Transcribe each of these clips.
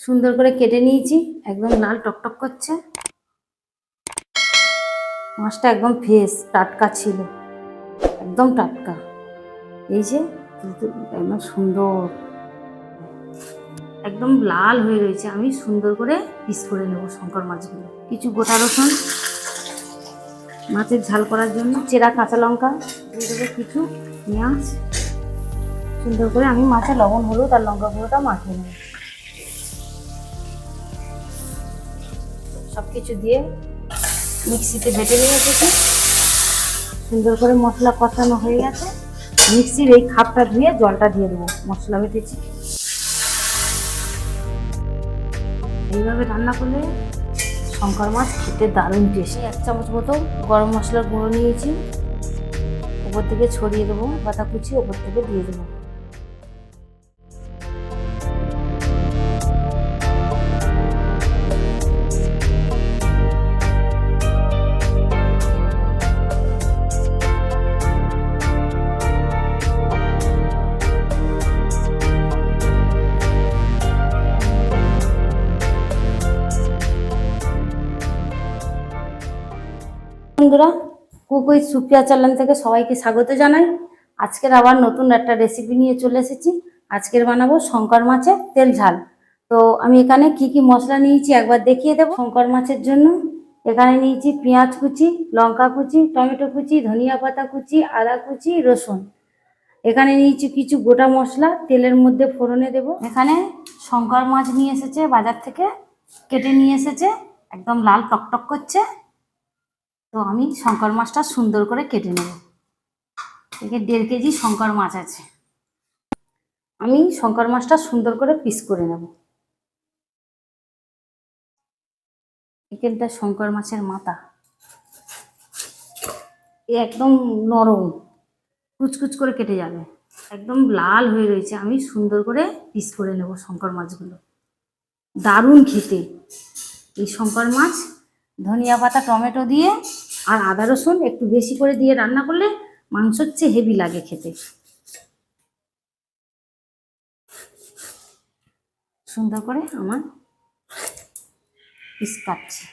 সুন্দর করে কেটে নিয়েছি, একদম লাল টকটক করছে। মাছটা একদম ফ্রেশ টাটকা ছিল, একদম টাটকা। এই যে একদম সুন্দর, একদম লাল হয়ে রয়েছে। আমি সুন্দর করে পিস করে নেব শঙ্কর মাছগুলো। কিছু গোটা রসুন, মাছের ঝাল করার জন্য, চেরা কাঁচা লঙ্কা, দিয়ে কিছু পেঁয়াজ। সুন্দর করে আমি মাছে লবণ, হলুদ আর লঙ্কা গুঁড়োটা মাখিয়ে নেব। সব কিছু দিয়ে মিক্সিতে বেটে নিয়ে কিছু সুন্দর করে মশলা কষানো হয়ে গেছে। মিক্সির এই খাপটা ধুয়ে জলটা দিয়ে দেবো, মশলা বেটেছি। এইভাবে রান্না করলে শঙ্কর মাছ খেতে দারুণ টেস্ট এক চামচ মতো গরম মশলার গুঁড়ো নিয়েছি। ওপর থেকে ছড়িয়ে দেবো পাতা কুচি ওপর থেকে দিয়ে দেবো। বন্ধুরা কুক উইথ সুপিয়া চ্যানেল থেকে সবাইকে স্বাগত জানাই। আজকের আবার নতুন একটা রেসিপি নিয়ে চলে এসেছি। আজকের বানাবো শঙ্কর মাছের তেল ঝাল। তো আমি এখানে কি কি মশলা নিয়েছি একবার দেখিয়ে দেবো। শঙ্কর মাছের জন্য এখানে নিয়েছি পেঁয়াজ কুচি, লঙ্কা কুচি, টমেটো কুচি, ধনিয়া পাতা কুচি, আদা কুচি, রসুন। এখানে নিয়েছি কিছু গোটা মশলা, তেলের মধ্যে ফোড়নে দেব। এখানে শঙ্কর মাছ নিয়ে এসেছে, বাজার থেকে কেটে নিয়ে এসেছে, একদম লাল টকটক করছে। তো আমি শঙ্কর মাছটা সুন্দর করে কেটে নেব। একে দেড় কেজি শঙ্কর মাছ আছে। আমি শঙ্কর মাছটা সুন্দর করে পিস করে নেব। এখানটা শঙ্কর মাছের মাথা। এ একদম নরম, কুচকুচ করে কেটে যাবে। একদম লাল হয়ে রয়েছে। আমি সুন্দর করে পিস করে নেব শঙ্কর মাছগুলো। দারুণ খেতে। এই শঙ্কর মাছ ধনিয়া পাতা, টমেটো দিয়ে আর আদা রসুন একটু বেশি করে দিয়ে রান্না করলে মাংসর চেয়ে হেভি লাগে খেতে। সুন্দর করে আমার পিস কাটছে।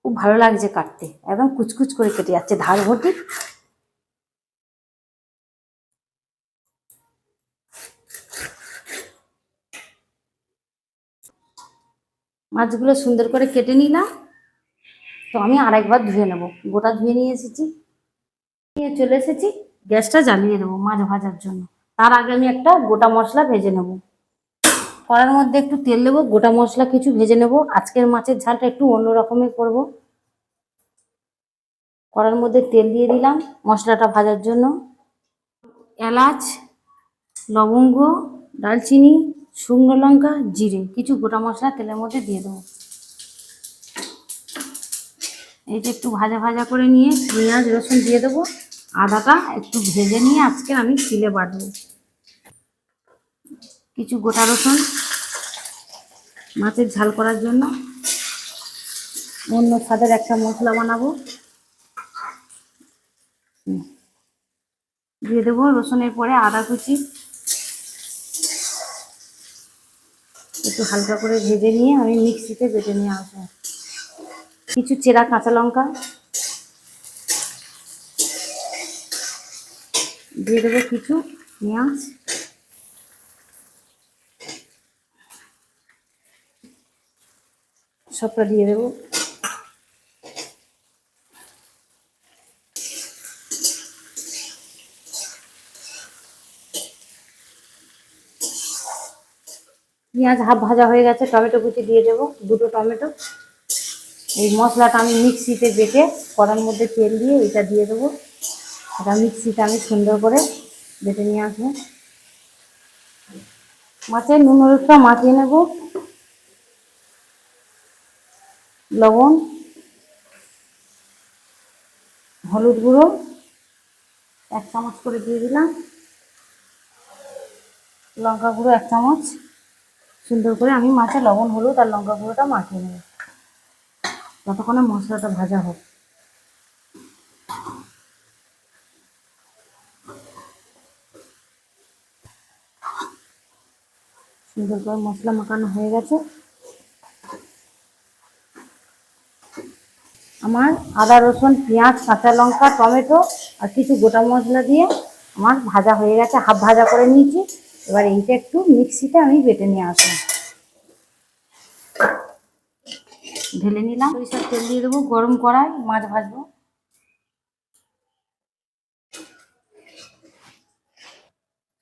খুব ভালো লাগছে কাটতে। একদম কুচকুচ করে কেটে যাচ্ছে, ধার ভর্তি। মাছগুলো সুন্দর করে কেটে নিলাম তো আমি আরেকবার ধুয়ে নেব। গোটা ধুয়ে নিয়ে এসেছি। নিয়ে চলে এসেছি। গ্যাসটা জ্বালিয়ে দেবো মাছ ভাজার জন্য। তার আগে আমি একটা গোটা মশলা ভেজে নেব। কড়ার মধ্যে একটু তেল দেবো, গোটা মশলা কিছু ভেজে নেব। আজকের মাছের ঝালটা একটু অন্য রকমের করব। কড়ার মধ্যে তেল দিয়ে দিলাম মশলাটা ভাজার জন্য। এলাচ, লবঙ্গ দালচিনি শুকনো লঙ্কা, জিরে, কিছু গোটা মশলা তেলের মধ্যে দিয়ে দেবো। যে একটু ভাজা ভাজা করে নিয়ে পেঁয়াজ, রসুন দিয়ে দেবো। আদাটা একটু ভেজে নিয়ে আজকে আমি শিলে বাটবো। কিছু গোটা রসুন মাছের ঝাল করার জন্য। অন্য স্বাদের একটা মশলা বানাবো। দিয়ে দেবো রসুনের পরে আদা কুচি। একটু হালকা করে ভেজে নিয়ে আমি মিক্সিতে বেটে নিয়ে আসব। কিছু চেরা কাঁচা লঙ্কা। দিয়ে দেবো কিছু পেঁয়াজ। সবটা দিয়ে দেবো। পেঁয়াজ হাফ ভাজা হয়ে গেছে, টমেটো কুচি দিয়ে দেবো, দুটো টমেটো। এই মশলাটা আমি মিক্সিতে বেটে কড়ার মধ্যে তেল দিয়ে এটা দিয়ে দেবো। এটা মিক্সিতে আমি সুন্দর করে বেটে নিয়ে আসব। মাছের নুন হলুদটা মাখিয়ে নেব। লবণ, হলুদ গুঁড়ো, এক চামচ করে দিয়ে দিলাম। লঙ্কা গুঁড়ো এক চামচ। সুন্দর করে আমি মাছে লবণ, হলুদ আর লঙ্কা গুঁড়োটা মাখিয়ে নেব। ততক্ষণে মশলাটা ভাজা হোক। সুন্দর করে মশলা মাখানো হয়ে গেছে। আমার আদা, রসুন, পেঁয়াজ, কাঁচা লঙ্কা, টমেটো আর কিছু গোটা মশলা দিয়ে আমার ভাজা হয়ে গেছে। হাফ ভাজা করে নিয়েছি। এবার এইটা একটু মিক্সিতে আমি বেটে নিয়ে আসব। ঢেলে নিলাম। সরিষার তেল দিয়ে দেবো, গরম কড়াই, মাছ ভাজবো।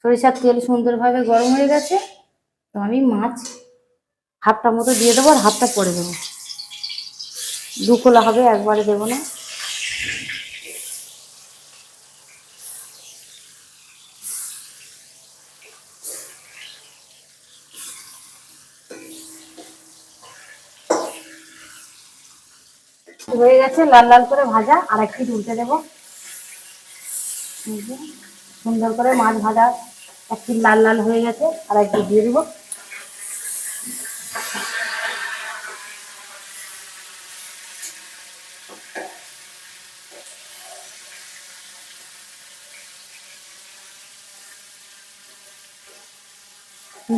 সরিষার তেল সুন্দরভাবে গরম হয়ে গেছে, তো আমি মাছ হাফটা মতো দিয়ে দেবো আর হাফটা পরে দেবো। দু কোলা হবে, একবারে দেবো না। হয়ে গেছে, লাল লাল করে ভাজা, আর একটু উল্টে দেবো। সুন্দর করে মাছ ভাজা একটু লাল লাল হয়ে গেছে, আর একটু দিয়ে দেবো।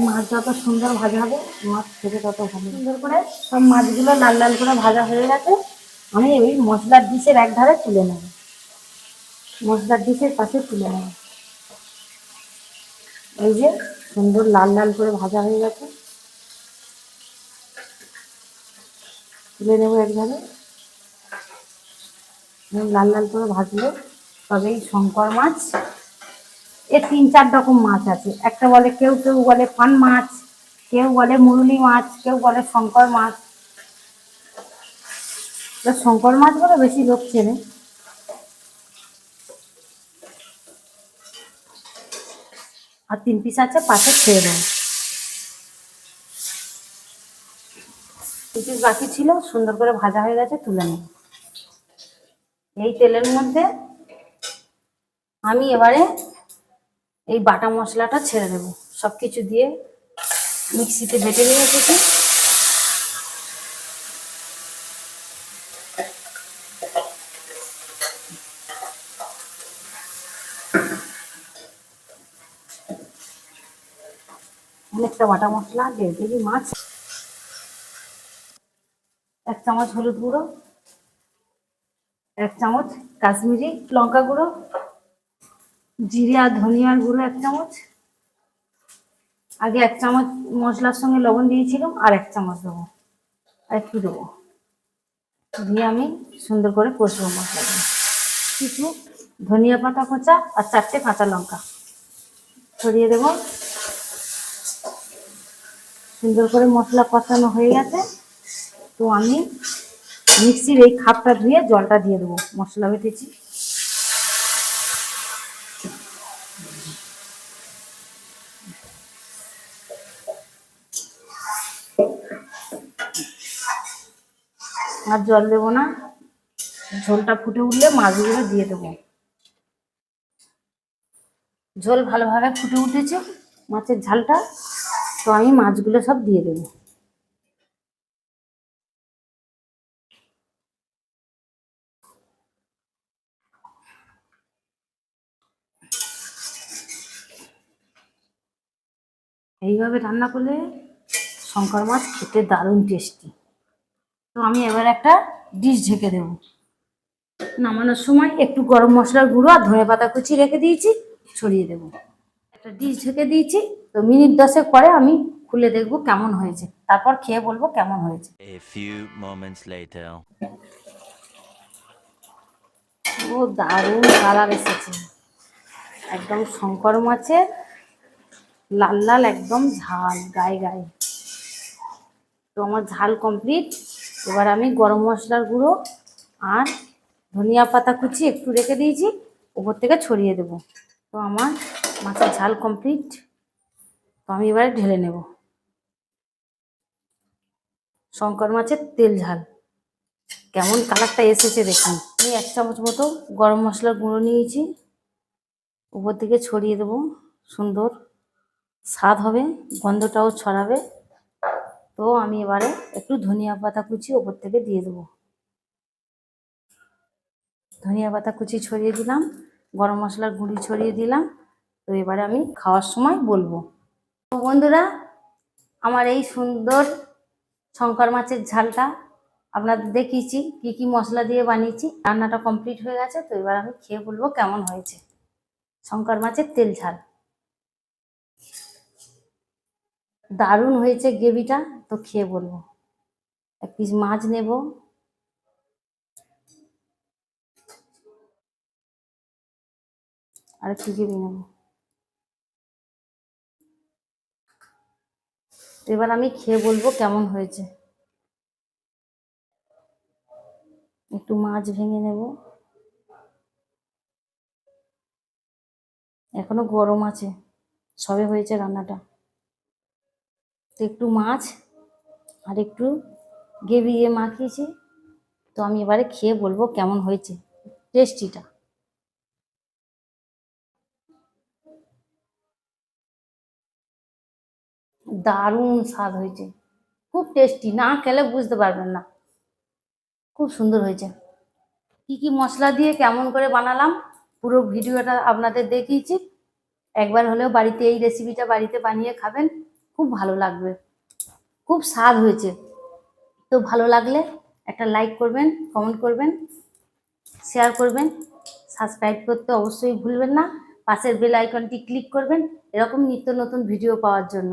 মাছ যত সুন্দর ভাজা হবে, মাছ খেতে তত ভালো। সুন্দর করে সব মাছগুলো লাল লাল করে ভাজা হয়ে গেছে। আমি ওই মশলার ডিশের এক ধারে তুলে নেব। মশলার ডিশের পাশে তুলে নেব। এই যে সুন্দর লাল লাল করে ভাজা হয়ে গেছে। তুলে নেব এরকম লাল লাল করে ভাজলে তবে এই শঙ্কর মাছ। এর তিন চার রকম মাছ আছে। একটা বলে কেউ কেউ বলে পান মাছ, কেউ বলে মুরুলি মাছ, কেউ বলে শঙ্কর মাছ শঙ্কর মাছ বলে বেশি লোক চেনে। আর তিন পিস আছে, পাশে দেবো তিন পিস বাকি ছিল, সুন্দর করে ভাজা হয়ে গেছে, তুলে নেব এই তেলের মধ্যে আমি এবারে এই বাটা মশলাটা ছেড়ে দেবো। সব কিছু দিয়ে মিক্সিতে বেটে নিয়ে এসেছি অনেকটা বাটা মশলা, দেড় কেজি মাছ, এক চামচ হলুদ গুঁড়ো, এক চামচ কাশ্মীরি লঙ্কা গুঁড়ো, জিরে আর ধনিয়ার গুঁড়ো এক চামচ, আগে এক চামচ মশলার সঙ্গে লবণ দিয়েছিলাম আর এক চামচ দেবো, আর একটু দেবো। দিয়ে আমি সুন্দর করে কষবো মশলাটা। কিছু ধনিয়া পাতা, কোঁচা আর চারটে কাঁচা লঙ্কা। ছড়িয়ে দেবো। সুন্দর করে মশলা কষানো হয়ে গেছে। তো আমি মিক্সির এই খাপটা ধুয়ে জলটা দিয়ে দেবো, মশলা বেটেছি। আর জল দেবো না, ঝোলটা ফুটে উঠলে মাছগুলো দিয়ে দেবো। ঝোল ভালোভাবে ফুটে উঠেছে, মাছের ঝালটা। তো আমি মাছগুলো সব দিয়ে দেবো। এইভাবে রান্না করলে শঙ্কর মাছ খেতে দারুণ টেস্টি তো আমি এবার একটা ডিশ ঢেকে দেবো। নামানোর সময় একটু গরম মশলার গুঁড়ো আর ধনে পাতা কুচি রেখে দিয়েছি, ছড়িয়ে দেবো। একটা ডিশ ঢেকে দিয়েছি। তো মিনিট দশেক পরে আমি খুলে দেখব কেমন হয়েছে। তারপর খেয়ে বলব কেমন হয়েছে. ও দারুণ কালার এসেছে। একদম শঙ্কর মাছের লাল লাল একদম ঝাল গায়ে গায়ে। তো আমার ঝাল কমপ্লিট এবার আমি গরম মশলার গুঁড়ো আর ধনিয়া পাতা কুচি একটু রেখে দিয়েছি। উপর থেকে ছড়িয়ে দেব। তো আমার মাছের ঝাল কমপ্লিট তো আমি এবারে ঢেলে নেব। শঙ্কর মাছের তেল ঝাল। কেমন কালারটা এসেছে দেখুন। আমি এক চামচ মতো গরম মশলার গুঁড়ো নিয়েছি। উপর থেকে ছড়িয়ে দেবো। সুন্দর স্বাদ হবে, গন্ধটাও ছড়াবে। তো আমি এবারে একটু ধনিয়া পাতা কুচি ওপর থেকে দিয়ে দেবো। ধনিয়া পাতা কুচি ছড়িয়ে দিলাম, গরম মশলার গুঁড়ি ছড়িয়ে দিলাম। তো এবারে আমি খাওয়ার সময় বলব। তো বন্ধুরা, আমার এই সুন্দর শঙ্কর মাছের ঝালটা আপনাদের দেখিয়েছি, কি কি মশলা দিয়ে বানিয়েছি, রান্নাটা কমপ্লিট হয়ে গেছে, তো এবার আমি খেয়ে বলব কেমন হয়েছে শঙ্কর মাছের তেল ঝাল। দারুণ হয়েছে গ্রেভিটা, তো খেয়ে বলব। এক পিস মাছ নেব। আর একটু গ্রেভি নেব? এবার আমি খেয়ে বলব কেমন হয়েছে। একটু মাছ ভেঙে নেব। এখনও গরম আছে, সবে হয়েছে রান্নাটা। তো একটু মাছ আর একটু গ্রেভি দিয়ে মাখিয়েছি। তো আমি এবারে খেয়ে বলব কেমন হয়েছে, টেস্টিটা। দারুণ স্বাদ হয়েছে। খুব টেস্টি না খেলে বুঝতে পারবেন না। খুব সুন্দর হয়েছে। কি কি মশলা দিয়ে কেমন করে বানালাম, পুরো ভিডিওটা আপনাদের দেখিয়েছি। একবার হলেও বাড়িতে এই রেসিপিটা বাড়িতে বানিয়ে খাবেন, খুব ভালো লাগবে। খুব স্বাদ হয়েছে। তো ভালো লাগলে একটা লাইক করবেন কমেন্ট করবেন শেয়ার করবেন। সাবস্ক্রাইব করতে অবশ্যই ভুলবেন না। পাশের বেল আইকনটি ক্লিক করবেন। এরকম নিত্য নতুন ভিডিও পাওয়ার জন্য।